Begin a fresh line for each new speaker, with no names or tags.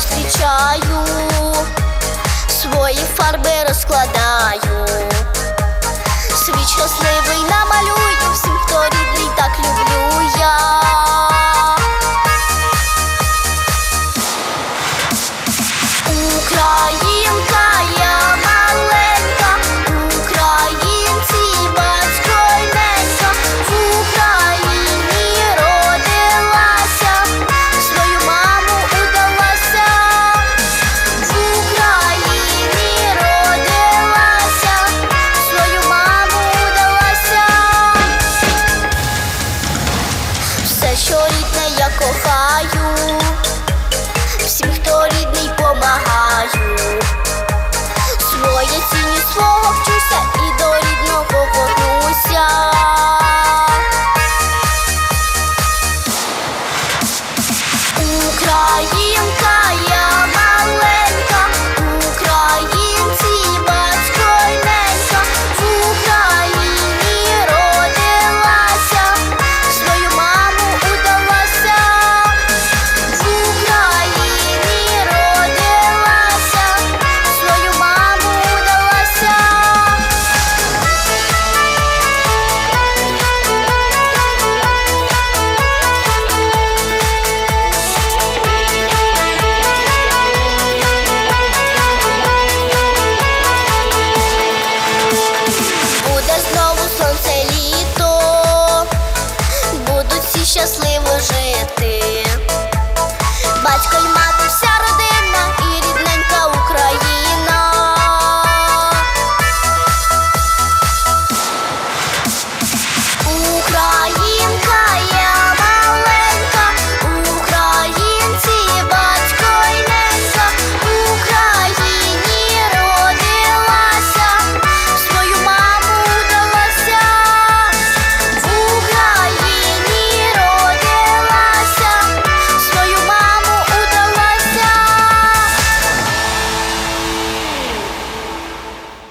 встречаю Свои фарбы раскладаю